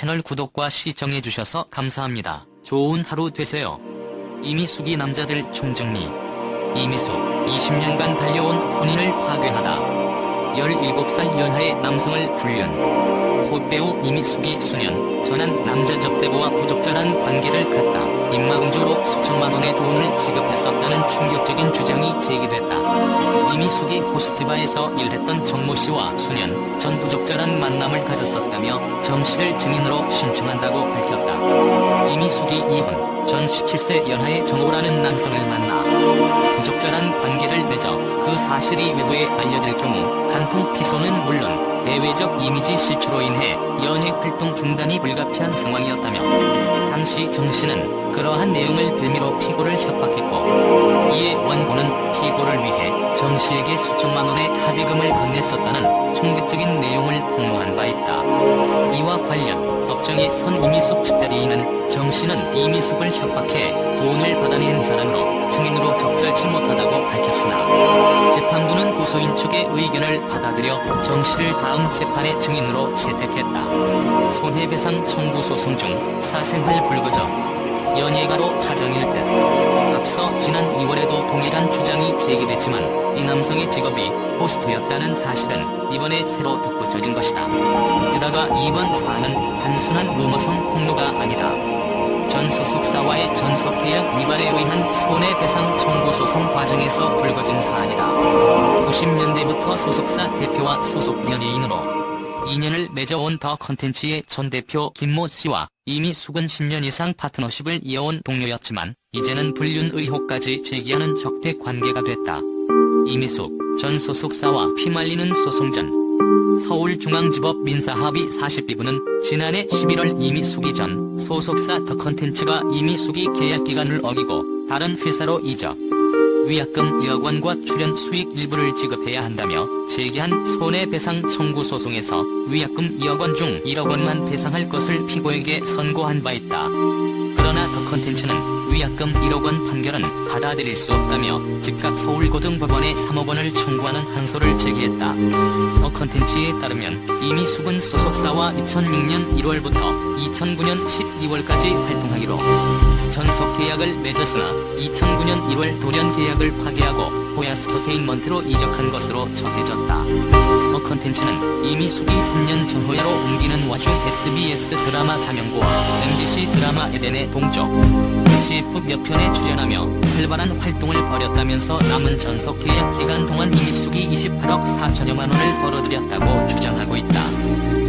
채널 구독과 시청해주셔서 감사합니다. 좋은 하루 되세요. 이미숙이 남자들 총정리 이미숙 20년간 달려온 혼인을 파괴하다 17살 연하의 남성을 불륜 콧배우 이미숙이 수년 전한 남자 적대부와 부적절한 관계를 갖다 입마금주로 수천만 원의 돈을 지급했었다는 충격적인 주장이 제기됐다. 이미숙이 호스트바에서 일했던 정모 씨와 수년 전 부적절한 만남을 가졌었다며 정 씨를 증인으로 신청한다고 밝혔다. 이미숙이 이혼 전 17세 연하의 정호라는 남성을 만나 부적절한 관계를 맺어 그 사실이 외부에 알려질 경우 간통 피소는 물론 대외적 이미지 실추로 인해 연예 활동 중단이 불가피한 상황이었다며 당시 정 씨는 그러한 내용을 빌미로 피고를 협박했고 이에 원고는 피고를 위해 정 씨에게 수천만 원의 합의금을 건넸었다는 충격적인 내용을 폭로한 바 있다. 이와 관련 법정에 선 이미숙 측대리인은 정 씨는 이미숙을 협박해 돈을 받아낸 사람으로 증인으로 적절치 못하다고 밝혔으나 재판부는 고소인 측의 의견을 받아들여 정 씨를 다음 재판의 증인으로 채택했다. 손해배상 청구 소송 중 사생활 불거져 연예가로 파장일 듯 앞서 지난 2월에도 동일한 주장이 제기됐지만 이 남성의 직업이 호스트였다는 사실은 이번에 새로 덧붙여진 것이다. 게다가 이번 사안은 단순한 루머성 폭로가 아니다. 전 소속사와의 전속계약 위반에 의한 손해배상 청구 소송 과정에서 불거진 사안이다. 90년대부터 소속사 대표와 소속 연예인으로 인연을 맺어온 더 컨텐츠의 전 대표 김모 씨와 이미 수근 10년 이상 파트너십을 이어온 동료였지만 이제는 불륜 의혹까지 제기하는 적대 관계가 됐다. 이미숙 전 소속사와 피말리는 소송 전 서울중앙지법 민사합의 42부는 지난해 11월 이미숙이 전 소속사 더 컨텐츠가 이미숙이 계약기간을 어기고 다른 회사로 이적 위약금 2억 원과 출연 수익 일부를 지급해야 한다며 제기한 손해배상 청구 소송에서 위약금 2억 원 중 1억 원만 배상할 것을 피고에게 선고한 바 있다. 그러나 더 컨텐츠는 위 약금 1억 원 판결은 받아들일 수 없다며 즉각 서울고등법원에 3억 원을 청구하는 항소를 제기했다. 더 컨텐츠에 따르면 이미 수근 소속사와 2006년 1월부터 2009년 12월까지 활동하기로 전속 계약을 맺었으나 2009년 1월 돌연 계약을 파기하고 호야 스포테인먼트로 이적한 것으로 전해졌다. 더 컨텐츠는 이미 수기 3년 전 호야로 옮기는 와중 SBS 드라마 자명고와 MBC 드라마 에덴의 동족 CF 몇 편에 출연하며 활발한 활동을 벌였다면서 남은 전속 계약 기간 동안 이미숙이 28억 4천여만 원을 벌어들였다고 주장하고 있다.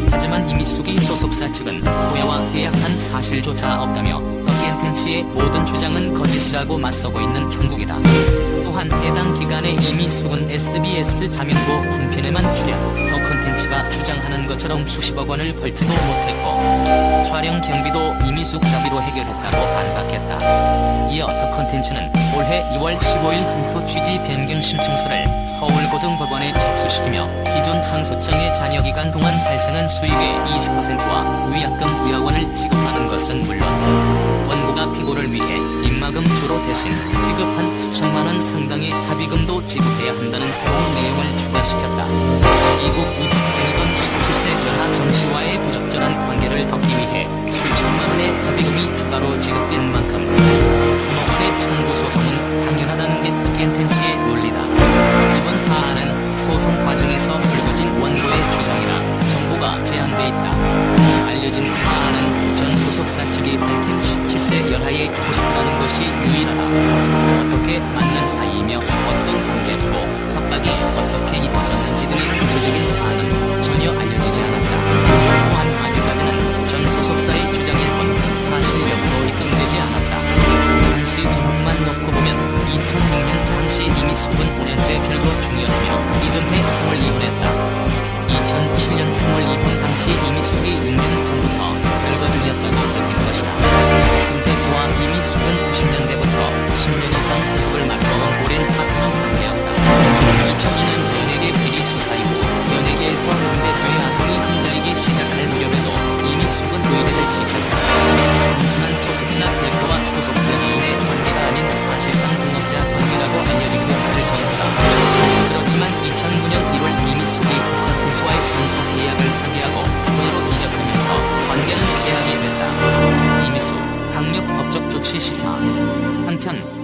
하지만 이미숙이 소속사 측은 호야와 계약한 사실조차 없다며 더켄텐츠의 모든 주장은 거짓이라고 맞서고 있는 형국이다. 또한 해당 기간에 이미숙은 SBS 자명고 한 편에만 출연, 더 컨텐츠가 주장하는 것처럼 수십억 원을 벌지도 못했고 촬영 경비도 이미숙 자비로 해결했다고 반박했다. 이어 더 컨텐츠는 올해 2월 15일 항소 취지 변경 신청서를 서울고등법원에 접수시키며 기존 항소장의 잔여 기간 동안 발생한 수익의 20%와 위약금 2억 원을 지급하는 것은 물론 원고가 피고를 위해 주로 대신 지급한 수천만 원 상당의 합의금도 지급해야 한다는 새로운 내용을 추가시켰다. 이국 유학생이던 17세 연하 정 씨와의 부적절한 관계를 덮기 위해 수천만 원의 합의금이 추가로 지급된 만큼 3억 원의 청구 소송은 당연하다는 게 켄텐츠의 논리다. 이번 사안은 소송 과정에서 불거진 원고의 주장이라 정보가 제한돼 있다. 알려진 사안은 전 소속사 측이 밝힌 17세 연하의 호스트라는 것이 유일하다. 어떻게 만난 사이이며 어떤 관계고 협박이 어떻게 이루어졌는지 등의 구체적인 사안은 전혀 알려지지 않았다. 또한 아직까지는 전 소속사의 주장일 뿐 사실 여부로 입증되지 않았다. 당시 기록만 놓고 보면 2006년 당시 이미 수분 5년째 별거 중이었으며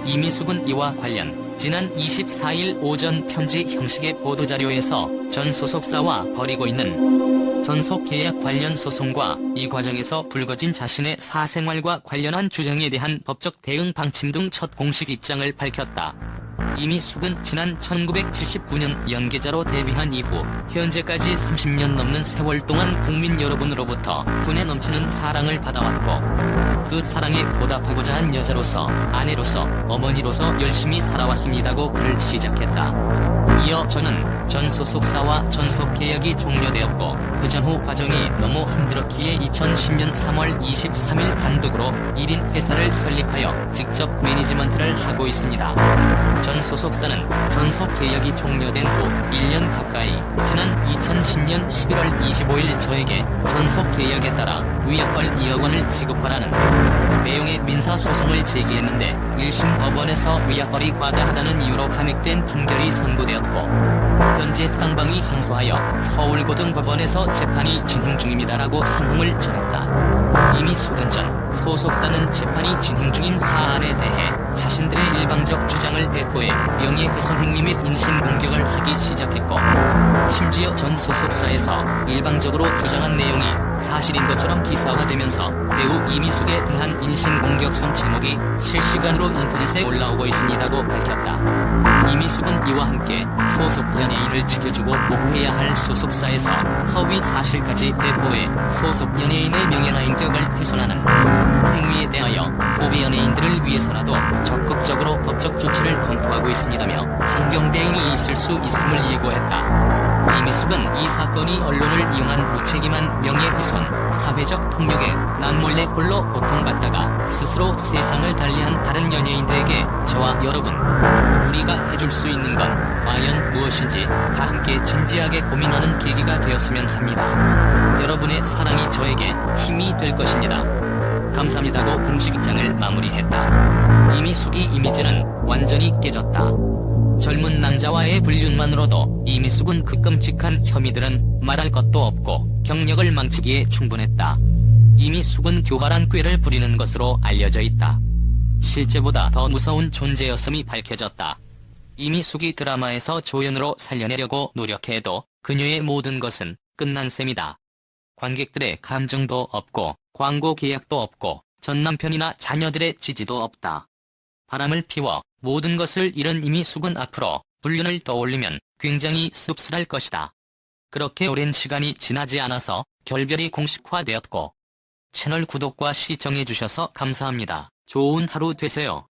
이미숙은 이와 관련 지난 24일 오전 편지 형식의 보도자료에서 전 소속사와 벌이고 있는 전속 계약 관련 소송과 이 과정에서 불거진 자신의 사생활과 관련한 주장에 대한 법적 대응 방침 등 첫 공식 입장을 밝혔다. 이미 숙은 지난 1979년 연기자로 데뷔한 이후 현재까지 30년 넘는 세월 동안 국민 여러분으로부터 분에 넘치는 사랑을 받아왔고 그 사랑에 보답하고자 한 여자로서 아내로서 어머니로서 열심히 살아왔습니다고 글을 시작했다. 이어 저는 전 소속사와 전속 계약이 종료되었고 그 전후 과정이 너무 힘들었기에 2010년 3월 23일 단독으로 1인 회사를 설립하여 직접 매니지먼트를 하고 있습니다. 전 소속사는 전속 계약이 종료된 후 1년 가까이 지난 2010년 11월 25일 저에게 전속 계약에 따라 위약벌 2억 원을 지급하라는 내용의 민사소송을 제기했는데 1심 법원에서 위약벌이 과다하다는 이유로 감액된 판결이 선고되었고 현재 쌍방이 항소하여 서울고등법원에서 재판이 진행 중입니다라고 상황을 전했다. 이미 수년 전 소속사는 재판이 진행 중인 사안에 대해 자신들의 일방적 주장을 배포해 명예훼손 행위 및 인신공격을 하기 시작했고 심지어 전 소속사에서 일방적으로 주장한 내용이 사실인 것처럼 기사화되면서 배우 이미숙에 대한 인신공격성 제목이 실시간으로 인터넷에 올라오고 있습니다고 밝혔다. 이미숙은 이와 함께 소속 연예인을 지켜주고 보호해야 할 소속사에서 허위 사실까지 배포해 소속 연예인의 명예나 인격을 훼손하는 행위에 대하여 후배 연예인들을 위해서라도 적극적으로 법적 조치를 검토하고 있습니다며 강경대응이 있을 수 있음을 예고했다. 이미숙은 이 사건이 언론을 이용한 무책임한 명예훼손, 사회적 폭력에 남몰래 홀로 고통받다가 스스로 세상을 달리한 다른 연예인들에게 저와 여러분, 우리가 해줄 수 있는 건 과연 무엇인지 다 함께 진지하게 고민하는 계기가 되었으면 합니다. 여러분의 사랑이 저에게 힘이 될 것입니다. 감사합니다고 공식 입장을 마무리했다. 이미숙이 이미지는 완전히 깨졌다. 젊은 남자와의 불륜만으로도 이미숙은 그 끔찍한 혐의들은 말할 것도 없고 경력을 망치기에 충분했다. 이미숙은 교활한 꾀를 부리는 것으로 알려져 있다. 실제보다 더 무서운 존재였음이 밝혀졌다. 이미숙이 드라마에서 조연으로 살려내려고 노력해도 그녀의 모든 것은 끝난 셈이다. 관객들의 감정도 없고 광고 계약도 없고 전 남편이나 자녀들의 지지도 없다. 바람을 피워 모든 것을 잃은 이미 숙은 앞으로 불륜을 떠올리면 굉장히 씁쓸할 것이다. 그렇게 오랜 시간이 지나지 않아서 결별이 공식화되었고 채널 구독과 시청해주셔서 감사합니다. 좋은 하루 되세요.